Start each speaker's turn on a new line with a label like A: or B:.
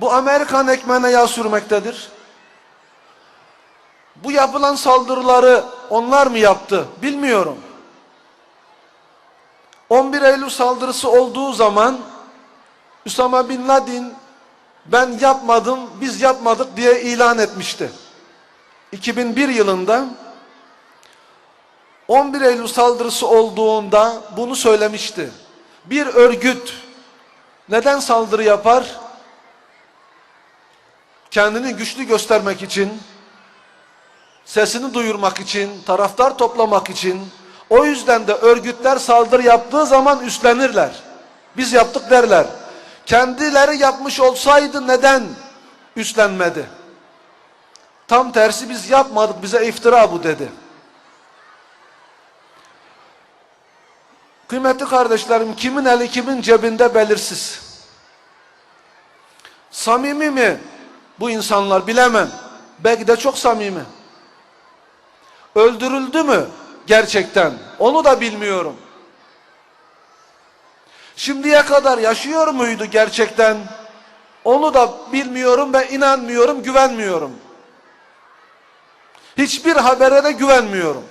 A: Bu Amerikan ekmeğine yağ sürmektedir. Bu yapılan saldırıları onlar mı yaptı? Bilmiyorum. 11 Eylül saldırısı olduğu zaman Üsame Bin Laden ben yapmadım, biz yapmadık diye ilan etmişti. 2001 yılında 11 Eylül saldırısı olduğunda bunu söylemişti. Bir örgüt neden saldırı yapar? Kendini güçlü göstermek için, sesini duyurmak için, taraftar toplamak için. O yüzden de örgütler saldırı yaptığı zaman üstlenirler. Biz yaptık derler. Kendileri yapmış olsaydı neden üstlenmedi? Tam tersi biz yapmadık bize iftira bu dedi. Kıymetli kardeşlerim kimin eli kimin cebinde belirsiz. Samimi mi bu insanlar bilemem. Belki de çok samimi. Öldürüldü mü gerçekten? Onu da bilmiyorum. Şimdiye kadar yaşıyor muydu gerçekten? Onu da bilmiyorum ve inanmıyorum, güvenmiyorum. Hiçbir habere de güvenmiyorum.